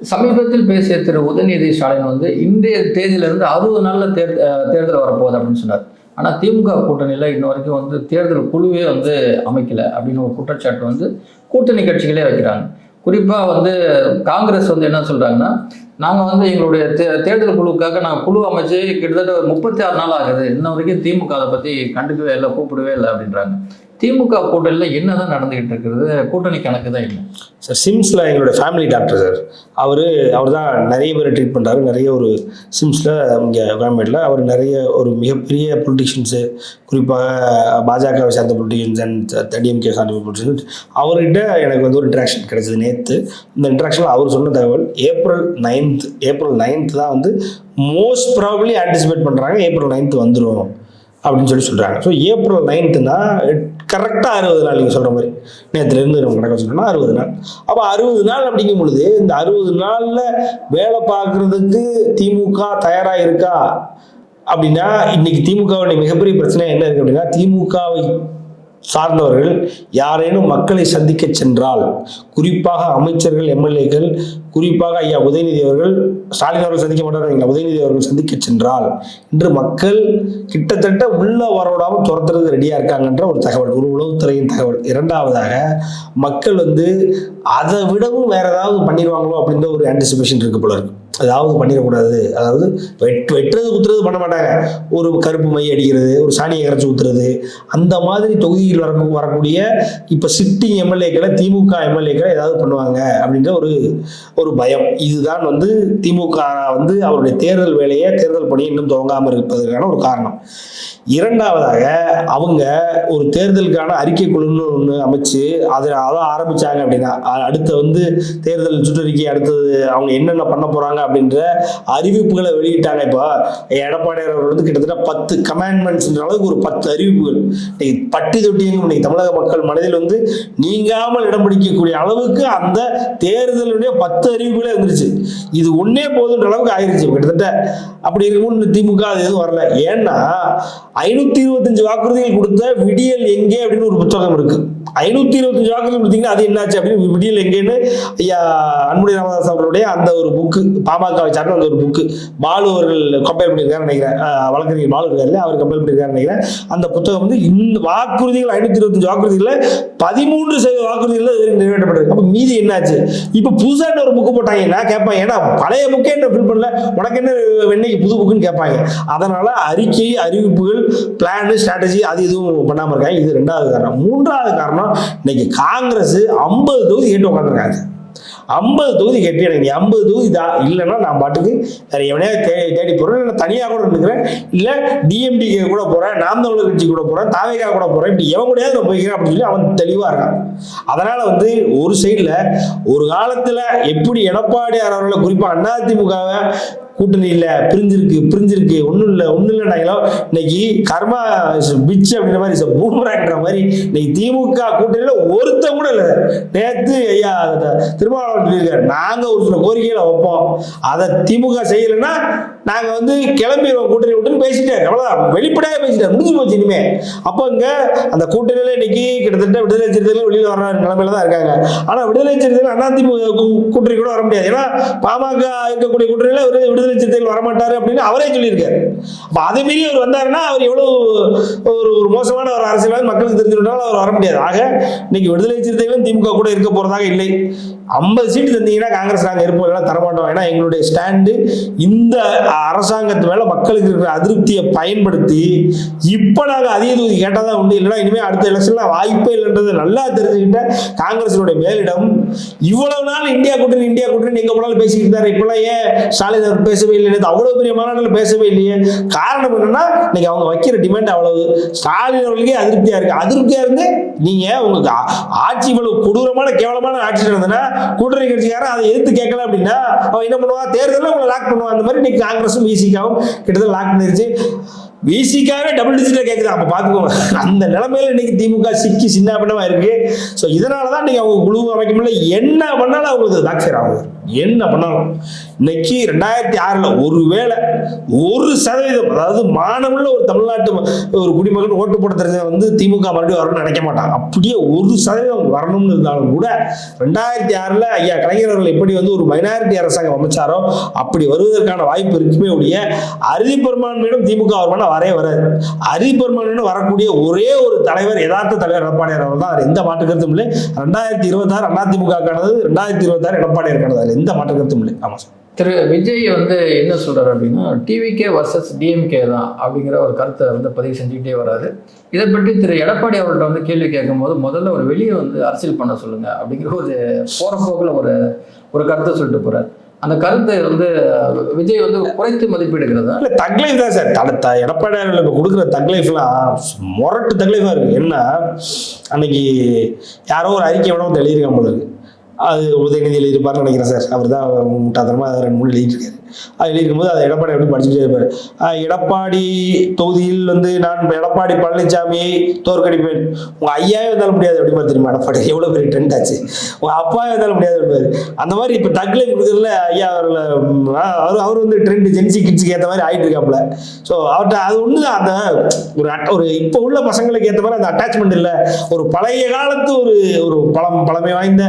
சமீபத்தில் பேசிய திரு உதயநிதி ஸ்டாலின் வந்து இந்திய தேதியிலிருந்து அறுபது நாளில் தேர் தேர்தல் வரப்போகுது அப்படின்னு சொன்னார். ஆனால் திமுக கூட்டணியில் இன்ன வரைக்கும் வந்து தேர்தல் குழுவே வந்து அமைக்கல அப்படின்னு ஒரு குற்றச்சாட்டு வந்து கூட்டணி கட்சிகளே வைக்கிறாங்க. குறிப்பாக வந்து காங்கிரஸ் வந்து என்ன சொல்கிறாங்கன்னா நாங்கள் வந்து எங்களுடைய தே தேர்தல் குழுவுக்காக நாங்கள் குழு அமைச்சு கிட்டத்தட்ட ஒரு முப்பத்தி ஆறு நாள் ஆகுது. இன்ன வரைக்கும் திமுக அதை பற்றி கண்டுக்கவே இல்லை கூப்பிடவே இல்லை அப்படின்றாங்க. திமுக கூட்டணியில் என்னதான் நடந்துகிட்டு இருக்கிறது கூட்டணி கணக்கு தான் இல்லை சார் சிம்ஸில் எங்களோட ஃபேமிலி டாக்டர் சார். அவர் அவர் தான் நிறைய பேர் ட்ரீட் பண்ணுறாரு நிறைய ஒரு சிம்ஸில் இங்கே கோயம்பேட்டில் அவர் நிறைய ஒரு மிகப்பெரிய பொலிட்டிஷியன்ஸு குறிப்பாக பாஜகவை சேர்ந்த பொலிட்டிஷியன்ஸ் அண்ட் டிஎம்கே சார்ந்த பொலிட்டிஷியன்ஸ் அவர்கிட்ட எனக்கு வந்து ஒரு இன்ட்ராக்ஷன் கிடைச்சது நேற்று இந்த இன்ட்ராக்ஷனில் அவர் சொன்ன தகவல் ஏப்ரல் நைன்த் ஏப்ரல் நைன்த் தான் வந்து மோஸ்ட் ப்ராபப்ளி ஆன்டிசிபேட் பண்ணுறாங்க ஏப்ரல் நைன்த் வந்துடும் அப்படின்னு சொல்லி சொல்கிறாங்க ஸோ ஏப்ரல் நைன்த்துனா கரெக்டாக அறுபது நாள் நீங்கள் சொல்கிற மாதிரி. நேற்றுலேருந்து நம்ம கணக்கு வச்சுட்டோம்னா அறுபது நாள். அப்போ அறுபது நாள் அப்படிங்கும் பொழுது இந்த அறுபது நாளில் வேலை பார்க்குறதுக்கு திமுக தயாராக இருக்கா? அப்படின்னா இன்னைக்கு திமுகவுடைய மிகப்பெரிய பிரச்சனை என்ன இருக்கு அப்படின்னா திமுகவை சார்ந்தவர்கள் யாரேனும் மக்களை சந்திக்க சென்றால் குறிப்பாக அமைச்சர்கள் எம்எல்ஏக்கள் குறிப்பாக ஐயா உதயநிதி அவர்கள் ஸ்டாலின் அவர்கள் சந்திக்க மாட்டார்? உதயநிதி அவர்கள் சந்திக்க சென்றால் இன்று மக்கள் கிட்டத்தட்ட உள்ள வரோடாமல் துரத்துறதுக்கு ரெடியா இருக்காங்கன்ற ஒரு தகவல் ஒரு உளவுத்துறையின் தகவல். இரண்டாவதாக மக்கள் வந்து அதை விடவும் வேற ஏதாவது பண்ணிடுவாங்களோ அப்படின்ற ஒரு ஆன்டிசிபேஷன் இருக்கு போல இருக்கு. அதாவது பண்ணிடக்கூடாது. அதாவது வெட் வெட்டுறது குத்துறது பண்ண மாட்டாங்க. ஒரு கருப்பு மை அடிக்கிறது ஒரு சாணியை கரைச்சி ஊத்துறது அந்த மாதிரி தொகுதியில் வர வரக்கூடிய இப்போ சிட்டிங் எம்எல்ஏக்களை திமுக எம்எல்ஏக்களை ஏதாவது பண்ணுவாங்க அப்படின்ற ஒரு ஒரு பயம். இதுதான் வந்து திமுக வந்து அவருடைய தேர்தல் வேலையை தேர்தல் பணி இன்னும் துவங்காமல் இருப்பதற்கான ஒரு காரணம். இரண்டாவதாக அவங்க ஒரு தேர்தலுக்கான அறிக்கை குழுன்னு ஒன்று அமைச்சு அதை அதை ஆரம்பிச்சாங்க அப்படின்னா அடுத்து வந்து தேர்தல் சுற்றறிக்கை அடுத்தது அவங்க என்னென்ன பண்ண போறாங்க அப்படின்ற அறிவிப்புகளை வெளியிட்டாங்க. இப்போ எடப்பாடியார் அவர்கள் வந்து கிட்டத்தட்ட பத்து கமாண்ட்மெண்ட்ஸ்ன்ற அளவுக்கு ஒரு பத்து அறிவிப்புகள். இன்னைக்கு பட்டி தொட்டியும் இன்னைக்கு தமிழக மக்கள் மனதில் வந்து நீங்காமல் இடம் பிடிக்கக்கூடிய அளவுக்கு அந்த தேர்தலுடைய பத்து அறிவிப்புகளே வந்துருச்சு இது ஒன்னே போதுன்ற அளவுக்கு ஆயிருச்சு கிட்டத்தட்ட. அப்படி இருக்கும்போது திமுக அது எதுவும் வரல. ஏன்னா ஐநூத்தி இருபத்தஞ்சு வாக்குறுதிகள் கொடுத்த விடியல் எங்கே அப்படின்னு ஒரு புத்தகம் இருக்கு. ஐநூத்தி இருபத்தஞ்சு வாக்குகள் கொடுத்தீங்கன்னா அது என்னாச்சு அப்படின்னு விடியல் எங்கேன்னு ஐயா அன்புடைய ராமதாஸ் அவர்களுடைய அந்த ஒரு புக்கு பாமகவை சார்ந்த அந்த ஒரு புக்கு பாலு அவர்கள் கம்பேர் பண்ணியிருக்காரு நினைக்கிறேன். வழக்கறிஞர் பாலு இருக்காரு அவர் கம்பேர் பண்ணியிருக்காரு நினைக்கிறேன். அந்த புத்தகம் வந்து இந்த வாக்குறுதிகள் ஐநூத்தி இருபத்தஞ்சு வாக்குறுதிகளில் பதிமூன்று சதவீத வாக்குறுதிகள் நிறைவேற்றப்பட்டிருக்கு அப்போ மீதி என்னாச்சு? இப்போ புதுசா ஒரு புக்கு போட்டாங்க. நான் கேட்பேன் ஏன்னா பழைய புக்கே என்ன ஃபில் பண்ணல? உனக்கு என்ன வெண்ணைக்கு புது புக்குன்னு கேட்பாங்க. அதனால அறிக்கை அறிவிப்புகள் பிளான் ஸ்ட்ராட்டஜி அது எதுவும் பண்ணாமல் இருக்காங்க. இது ரெண்டாவது காரணம். மூன்றாவது காரணம் இன்னைக்கு காங்கிரஸ் ஐம்பது தொகுதி கேட்டு உட்காந்துருக்காங்க ஐம்பது தொகுதி கேட்டு எனக்கு நீ ஐம்பது தொகுதி தான் இல்லைன்னா நான் பாட்டுக்கு வேற எவனையா தேடி தேடி போறேன். இல்லை தனியாக கூட இருக்கிறேன் இல்லை டிஎம்டிகே கூட போறேன். நாம் தமிழர் கட்சி கூட போறேன். தாவேகா கூட போறேன். இப்படி எவன் கூடயாவது நான் போய்க்கிறேன் அப்படின்னு சொல்லி அவன் தெளிவா இருக்கான். அதனால வந்து ஒரு சைடில் ஒரு காலத்துல எப்படி எடப்பாடி அவர்களை குறிப்பா அதிமுகவை கூட்டணி இல்ல பிரிஞ்சிருக்கு பிரிஞ்சிருக்கு. ஒன்றும் இல்லை ஒன்றும் இல்லைனாங்களோ இன்னைக்கு கர்மா பிச் அப்படின்ற மாதிரி பூமராங்கிற மாதிரி இன்னைக்கு திமுக கூட்டணியில் ஒருத்தன் கூட இல்லை. நேற்று ஐயா திருமாவளவன் சொல்லியிருக்காரு நாங்கள் ஒரு சில கோரிக்கைகளை வைப்போம். அதை திமுக செய்யலைன்னா நாங்க வந்து கிளம்பிடுவோம் கூட்டணி விட்டுன்னு பேசிட்டாரு அவ்வளவுதான். வெளிப்படையாக பேசிட்டாரு முடிஞ்சு போச்சு இனிமே. அப்போ இங்க அந்த கூட்டணியில இன்னைக்கு கிட்டத்தட்ட விடுதலை சிறுத்தைகள் வெளியில் வர நிலைமையில தான் இருக்காங்க. ஆனா விடுதலை சிறுத்தைகள் அதிமுக கூ- கூட்டணி கூட வர முடியாது. ஏன்னா பாமக இருக்கக்கூடிய கூட்டணியில விடுதலை விடுதலை சிறுத்தைகள் வரமாட்டாரு அப்படின்னு அவரே சொல்லியிருக்காரு. அப்ப அதை மீறி அவர் வந்தாருன்னா அவர் எவ்வளவு ஒரு ஒரு மோசமான ஒரு அரசியல் மக்களுக்கு தெரிஞ்சுட்டாலும் அவர் வர முடியாது. ஆக இன்னைக்கு விடுதலை சிறுத்தைகளும் திமுக கூட இருக்க போறதாக இல்லை. ஐம்பது சீட்டு தந்தீங்கன்னா காங்கிரஸ் நாங்கள் இருப்போம். இல்லைன்னா தரமாட்டோம். ஏன்னா எங்களுடைய ஸ்டாண்டு இந்த அரசாங்கத்து மேல மக்களுக்கு இருக்கிற அதிருப்தியை பயன்படுத்தி இப்போ நாங்கள் அதிக தொகுதி கேட்டால் தான் உண்டு. இல்லைன்னா இனிமேல் அடுத்த எலெக்ஷன்ல வாய்ப்பே இல்லைன்றது நல்லா தெரிஞ்சுக்கிட்ட காங்கிரசினுடைய மேலிடம். இவ்வளவு நாள் இந்தியா கூட்டணி இந்தியா கூட்டணி எங்க போனாலும் பேசிக்கிட்டு இருந்தாரு. இப்பெல்லாம் ஏன் ஸ்டாலின் அவர் பேசவே இல்லை அவ்வளவு பெரிய மாநாட்டில் பேசவே இல்லையே. காரணம் என்னன்னா இன்னைக்கு அவங்க வைக்கிற டிமாண்ட் அவ்வளவு. ஸ்டாலின் அவர்களுக்கே அதிருப்தியா இருக்கு. அதிருப்தியா இருந்து நீங்க உங்களுக்கு ஆ- ஆட்சி இவ்வளவு கொடூரமான கேவலமான ஆட்சி நடந்ததுன்னா கூட்டணி கட்சிக்காரன் அதை எதிர்த்து கேட்கல அப்படின்னா அவன் என்ன பண்ணுவா தேர்தலில் உங்களை லாக் பண்ணுவான். அந்த மாதிரி இன்னைக்கு காங்கிரஸும் விசிகாவும் கிட்டத்தட்ட லாக் பண்ணிருச்சு. விசிகாவே டபுள் டிஜிட்டில் கேட்குது அப்போ பார்த்துக்கோங்க அந்த நிலைமையில இன்னைக்கு திமுக சிக்கி சின்ன பின்னமா இருக்கு. ஸோ இதனால தான் நீங்கள் அவங்க குழு அமைக்க முடியல. என்ன பண்ணாலும் அவங்களுக்கு தாக்ஷர் ஆகும். என்ன பண்ணாலும் இன்னைக்கு ரெண்டாயிரத்தி ஆறில் ஒருவேளை ஒரு சதவீதம் அதாவது மாணவர்கள் ஒரு தமிழ்நாட்டு ம- ஒரு குடிமகன் ஓட்டு போட வந்து திமுக மறுபடியும் வரணும்னு நினைக்க மாட்டாங்க அப்படியே ஒரு சதவீதம் வரணும்னு இருந்தாலும் கூட ரெண்டாயிரத்தி ஆறில் ஐயா கலைஞர்கள் எப்படி வந்து ஒரு மைனாரிட்டி அரசாங்கம் அமைச்சாரோ அப்படி வருவதற்கான வாய்ப்பு இருக்குமே ஒழிய அறுதி பெரும்பான்மையிடம் திமுக வருமானம் வரவே வராது. அறுதி பெரும்பான்மையிடம் வரக்கூடிய ஒரே ஒரு தலைவர் யதார்த்த தலைவர் எடப்பாடியார் அவர் தான். எந்த மாற்று கருத்தும் இல்லை. ரெண்டாயிரத்தி இருபத்தாறு அதிமுக ரெண்டாயிரத்தி இருபத்தாறு எடப்பாடியாருக்கானது. அதுல எந்த மாற்று கருத்தும் இல்லை. ஆமா சார். திரு விஜய் வந்து என்ன சொல்றாரு அப்படின்னா டிவிகே வர்சஸ் டிஎம்கே தான் அப்படிங்கிற ஒரு கருத்தை வந்து பதிவு செஞ்சுக்கிட்டே வராரு. இதை பற்றி திரு எடப்பாடி அவர்கிட்ட வந்து கேள்வி கேட்கும்போது முதல்ல ஒரு வெளியே வந்து அரசியல் பண்ண சொல்லுங்க அப்படிங்கிற ஒரு போற போக்குல ஒரு ஒரு கருத்தை சொல்லிட்டு போறாரு. அந்த கருத்தை வந்து விஜய் வந்து குறைத்து மதிப்பிடுகிறதா? இல்ல தக்லைஃப் தான் சார். தட த- எடப்பாடியார் இப்போ கொடுக்குற தக்லைஃப்லாம் முரட்டு தக்லைஃபாக இருக்கு. என்ன? அன்னைக்கு யாரோ ஒரு அறிக்கை விட வந்து எழுதியிருக்காம போல அது உதயநிதியில் இருப்பார்னு நினைக்கிறேன் சார். அவர் தான் முட்டாத்தனமா அதை ரெண்டு மூணு எழுதியிருக்காரு அது இருக்கும்போது அதை எடப்பாடி எப்படி படிச்சுட்டே இருப்பார். எடப்பாடி தொகுதியில் வந்து நான் எடப்பாடி பழனிசாமியை தோற்கடிப்பேன். உங்க ஐயாவே இருந்தாலும் முடியாது அப்படிமா தெரியுமா எடப்பாடி? எவ்வளவு பெரிய ட்ரெண்ட் ஆச்சு. உங்க அப்பாவே இருந்தாலும் முடியாது அப்படிம்பாரு. அந்த மாதிரி இப்ப தக்லை கொடுக்குறதுல ஐயா அவர்ல அவர் அவர் வந்து ட்ரெண்ட் ஜென்சி கிட்ஸுக்கு ஏற்ற மாதிரி ஆகிட்டு இருக்காப்புல. ஸோ அவர்கிட்ட அது ஒண்ணுதான். அந்த ஒரு ஒரு இப்போ உள்ள பசங்களுக்கு ஏற்ற மாதிரி அந்த அட்டாச்மெண்ட் இல்லை. ஒரு பழைய காலத்து ஒரு ஒரு பழம் பழமை வாய்ந்த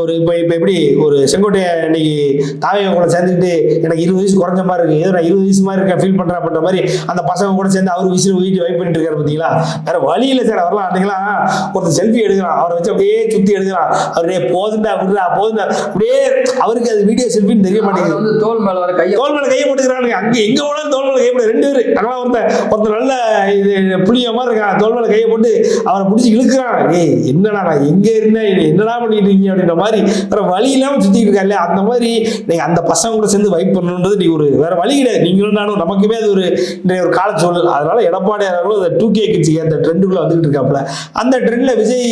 ஒரு இப்போ இப்போ எப்படி ஒரு செங்கோட்டையை இன்னைக்கு தாவையை கூட சேர்ந்துக்கிட்டு எனக்கு இருபது வயசு குறைஞ்ச மாதிரி இருக்கு. ஏதோ நான் இருபது வயசு மாதிரி இருக்கேன் ஃபீல் பண்றா பண்ற மாதிரி அந்த பசங்க கூட சேர்ந்து அவர் விசில் வீட்டு வைப் பண்ணிட்டு இருக்காரு பார்த்தீங்களா? வேற வழி இல்லை சார் அவர்லாம் அன்னைக்கெல்லாம் ஒருத்தர் செல்ஃபி எடுக்கிறான். அவரை வச்சு அப்படியே சுத்தி எடுக்கிறான். அவரே போதுண்டா விடுறா போதுண்டா. அப்படியே அவருக்கு அது வீடியோ செல்ஃபின்னு தெரிய மாட்டேங்குது. தோல் மேல வர கையை தோல் மேல கையை போட்டுக்கிறானுங்க. அங்க எங்க போனாலும் தோல் மேல கையை ரெண்டு பேரு. அதெல்லாம் ஒருத்தன் ஒருத்தன் நல்ல இது புளிய மாதிரி இருக்கான். தோல் மேல கையை போட்டு அவரை பிடிச்சி இழுக்கிறான். ஏய் என்னடா நான் எங்க இருந்தேன்? என்னடா பண்ணிட்டு இருக்கீங்க அப்படின்ற மாதிரி வேற வழி இல்லாம சுத்திட்டு இருக்கா இல்லையா? அந்த மாதிரி நீங்க அந்த பசங்க கூட சேர்ந்து வைப் பண்ணணுன்றது நீ ஒரு வேற வழி கிடையாது. நீங்களும் நானும் நமக்குமே அது ஒரு இன்றைய ஒரு கால சூழல். அதனால எடப்பாடி அவர்களும் அந்த டூ கே கிட்ஸ் அந்த ட்ரெண்டுக்குள்ள வந்துட்டு இருக்காப்புல. அந்த ட்ரெண்ட்ல விஜய்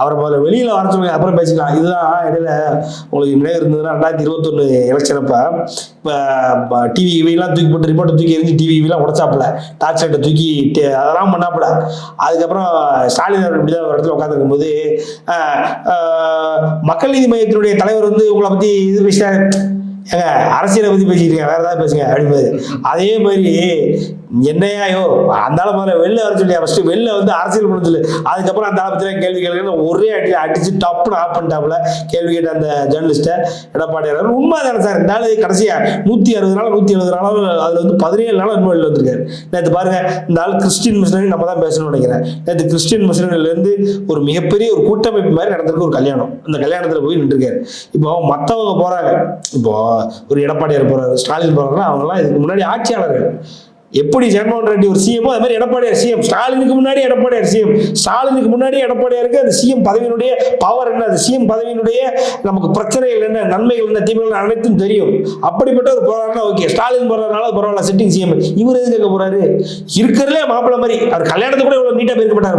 அவரை முதல்ல வெளியில வர சொல்லுங்க அப்புறம் பேசிக்கலாம். இதுதான் இடையில உங்களுக்கு நினைவு இருந்ததுன்னா ரெண்டாயிரத்தி இருபத்தொன்னு எலெக்ஷன் அப்ப இப்போ டிவி இவையெல்லாம் தூக்கி போட்டு ரிப்போர்ட்டை தூக்கி எரிஞ்சு டிவி இவையெல்லாம் உடச்சாப்புல. டார்ச் லைட்டை தூக்கி அதெல்லாம் பண்ணாப்புல. அதுக்கப்புறம் ஸ்டாலின் அவர் இப்படிதான் ஒரு இடத்துல உட்காந்துருக்கும் போது மக்கள் நீதி மையத்தினுடைய தலைவர் வந்து உங்களை பத்தி இது விஷயம் ஏங்க அரசியலை பற்றி பேசிக்கிறீங்க வேறு வேற ஏதாவது பேசுங்க அப்படிம்போது. அதே மாதிரி என்னையாயோ அந்தால முதல்ல வெளில வர சொல்லியா ஃபர்ஸ்ட் வெளில வந்து அரசியல் பண்ண அதுக்கப்புறம் அந்த பற்றி கேள்வி கேட்கல ஒரே அடி அடிச்சு டப்புன்னு ஆஃப் பண்ணிட்டாப்புல. கேள்வி கேட்ட அந்த ஜேர்னலிஸ்ட்டை எடப்பாடி உண்மை தானே சார் இந்த கடைசியாக கடைசியா அறுபது நாள் நூற்றி எழுபது நாள் அதில் வந்து பதினேழு நாள் இன்னும் வெளில வந்திருக்காரு. நேற்று பாருங்க இந்த ஆள் கிறிஸ்டின் மிஷனரி நம்ம தான் பேசணும்னு நினைக்கிறேன். நேற்று கிறிஸ்டின் மிஷனரில ஒரு மிகப்பெரிய ஒரு கூட்டமைப்பு மாதிரி நடந்திருக்கு ஒரு கல்யாணம். அந்த கல்யாணத்தில் போய் நின்றுருக்காரு. இப்போ மற்றவங்க போகிறாங்க இப்போ ஒரு எடப்பாடியார் போறாரு ஸ்டாலின் போகிறாருன்னா அவங்கெல்லாம் இதுக்கு முன்னாடி ஆட்சியாளர்கள். எப்படி ஜெகன்மோகன் ரெட்டி ஒரு சிஎம் அது மாதிரி எடப்பாடியார் சிஎம் ஸ்டாலினுக்கு முன்னாடி எடப்பாடியார் சிஎம் ஸ்டாலினுக்கு முன்னாடி எடப்பாடியாருக்கு அந்த சிஎம் பதவியினுடைய பவர் என்ன? அது சிஎம் பதவியினுடைய நமக்கு பிரச்சனைகள் என்ன? நன்மைகள் என்ன? தீமைகள் அனைத்தும் தெரியும். அப்படிப்பட்ட ஒரு போறாருன்னா ஓகே ஸ்டாலின் போறதுனால பரவாயில்ல. சிட்டிங் சிஎம் இவர் எது கேட்க போறாரு? இருக்கிறதுலே மாப்பிள்ள மாதிரி. அவர் கல்யாணத்துக்கு கூட இவ்வளவு நீட்டா போயிருக்க மாட்டாரு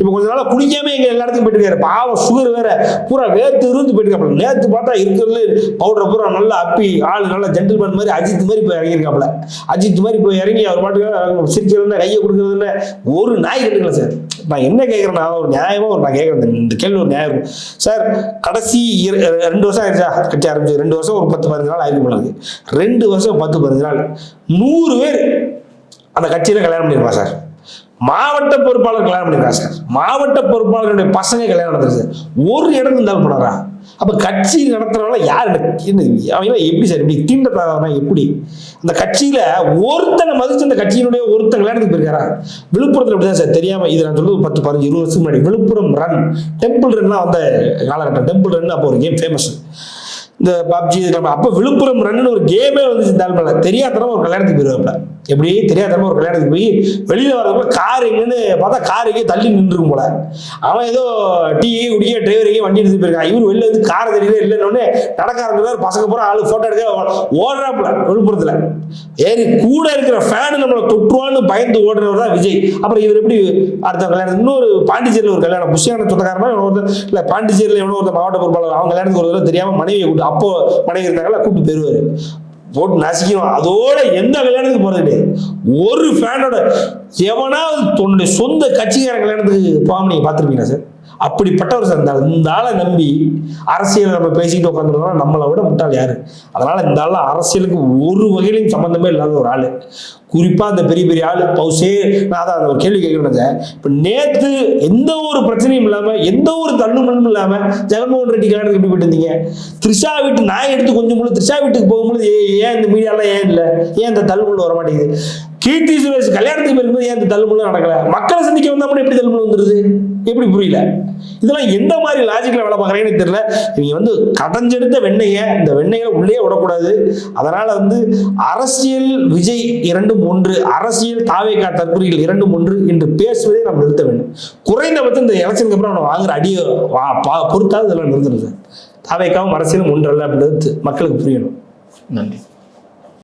இப்போ கொஞ்ச நாள் குடிக்காம எங்க எல்லா இடத்துக்கும் போயிட்டு இருக்காரு. பாவம் சுகர் வேற. பூரா வேர்த்து இருந்து போயிட்டு இருக்காப்ல நேத்து பார்த்தா இருக்கிறதுல பவுடர் பூரா நல்லா அப்பி ஆள் நல்லா ஜென்டில்மேன் மாதிரி அஜித் மாதிரி போய் இறங்கியிருக்காப்ல அஜித் மாதிரி போய் இறங்கி அவர் அவர் பாட்டுக்கு சிரிக்கிறது கையை கொடுக்கறது இல்லை ஒரு நாய் கண்டுக்கல சார். நான் என்ன கேட்குறேன்னா ஒரு நியாயமாக ஒரு நான் கேட்குறேன் இந்த கேள்வி ஒரு நியாயம் இருக்கும். சார் கடைசி ரெண்டு வருஷம் ஆயிடுச்சா? கட்சி ஆரம்பிச்சு ரெண்டு வருஷம் ஒரு பத்து பதினஞ்சு நாள் ஆயிருக்கு பண்ணுது ரெண்டு வருஷம் பத்து பதினஞ்சு நாள். நூறு பேர் அந்த கட்சியில கல்யாணம் பண்ணிருப்பா சார். மாவட்ட பொறுப்பாளர் கல்யாணம் பண்ணிருக்கா சார். மாவட்ட பொறுப்பாளருடைய பசங்க கல்யாணம் நடந்துருச்சு சார். ஒரு இடம் இருந்தாலும் போனாரா? அப்ப கட்சி நடத்துறவங்கள யார் என்ன எப்படி சார் இப்படி தீண்டத்தாதவனா எப்படி? அந்த கட்சியில ஒருத்தனை மதிச்சு அந்த கட்சியினுடைய ஒருத்தன் கல்யாணத்துக்கு போயிருக்காரா? விழுப்புரத்துல அப்படிதான் சார்? தெரியாம இது நான் சொல்றது பத்து பதினஞ்சு இருபது வருஷத்துக்கு முன்னாடி. விழுப்புரம் ரன் டெம்பிள் ரன்லாம் வந்த காலகட்டம். டெம்பிள் ரன் அப்போ ஒரு கேம் ஃபேமஸ் இந்த பப்ஜி அப்போ விழுப்புரம் ரன்னு ஒரு கேமே வந்துச்சு இந்த ஆள்மேல தெரியாதனமா ஒரு கல்யாணத்துக்கு போயிருவாப்ல எப்படி தெரியாதனமா ஒரு கல்யாணத்துக்கு போய் வெளியில் வரதுக்குள்ள கார் எங்கன்னு பார்த்தா கார் எங்கேயும் தள்ளி நின்றுக்கும் போல. அவன் ஏதோ டீ குடிக்க டிரைவர் எங்கேயும் வண்டி எடுத்து போயிருக்கான். இவர் வெளில வந்து காரை தெரியவே இல்லைன்னு நடக்க ஆரம்பிச்சார் பசங்க பூரா ஆளு ஃபோட்டோ எடுக்க ஓடுறாப்புல விழுப்புரத்தில். ஏறி கூட இருக்கிற ஃபேனு நம்மளை தொற்றுவான்னு பயந்து ஓடுறவர் தான் விஜய். அப்புறம் இவர் எப்படி அடுத்த கல்யாணம் இன்னொரு பாண்டிச்சேரியில் ஒரு கல்யாணம். புஷியான சொந்தக்காரமா இவன் ஒருத்தர் இல்லை பாண்டிச்சேரியில் எவனோ ஒருத்தர் மாவட்ட பொறுப்பாளர் அவங்க கல்யாணத்துக்கு ஒரு தெரியாமல் மனைவியை கூட்டு அப்போ மனைவி இருந்தாங்களா கூப்பிட்டு பெறுவார் போட்டு நசிக்கணும் அதோட எந்த கல்யாணத்துக்கு போறது கிடையாது. ஒரு ஃபேனோட எவனாவது தன்னுடைய சொந்த கட்சிக்கார கல்யாணத்துக்கு போகாம நீங்க பார்த்துருப்பீங்களா சார்? அப்படிப்பட்டவர் சார். இந்த இந்த ஆளை நம்பி அரசியல் நம்ம பேசிட்டு உட்காந்துருந்தோம்னா நம்மளை விட முட்டாள் யாரு? அதனால இந்த ஆள் அரசியலுக்கு ஒரு வகையிலும் சம்பந்தமே இல்லாத ஒரு ஆளு. குறிப்பா அந்த பெரிய பெரிய ஆளு பவுசே நான் அதான் அந்த ஒரு கேள்வி கேட்கணும் சார். இப்ப நேத்து எந்த ஒரு பிரச்சனையும் இல்லாம எந்த ஒரு தள்ளுமலும் இல்லாம ஜெகன்மோகன் ரெட்டி கல்யாணத்துக்கு எப்படி போயிட்டு இருந்தீங்க த்ரிஷா வீட்டு நான் எடுத்து கொஞ்சம் கூட த்ரிஷா வீட்டுக்கு போகும்போது ஏ- ஏன் இந்த மீடியாலாம் ஏன் இல்லை? ஏன் இந்த தள்ளுமுள்ள வர மாட்டேங்குது கீர்த்தி சுரேஷ் கல்யாணத்துக்கு போயிருக்கும்போது ஏன் இந்த நடக்கல? மக்களை சந்திக்க வந்தா மட்டும் எப்படி தள்ளுபடி வந்துருது? எப்படி புரியல? இதெல்லாம் எந்த மாதிரி லாஜிக்கில் வேலை பார்க்குறீங்கன்னு தெரியல. இவங்க வந்து கடைஞ்செடுத்த வெண்ணையை இந்த வெண்ணையை உள்ளே விடக்கூடாது. அதனால் வந்து அரசியல் விஜய் இரண்டும் ஒன்று அரசியல் தாவேகா தற்கொலைகள் இரண்டும் ஒன்று என்று பேசுவதை நாம் நிறுத்த வேண்டும். குறைந்தபட்சம் இந்த எலெக்ஷனுக்கு அப்புறம் நம்ம வாங்குற அடியை வா- பா- பொறுத்தாவது இதெல்லாம் நிறுத்தணும் சார் தாவேக்காவும் அரசியலும் ஒன்றல்ல அப்படின்றது மக்களுக்கு புரியணும். நன்றி.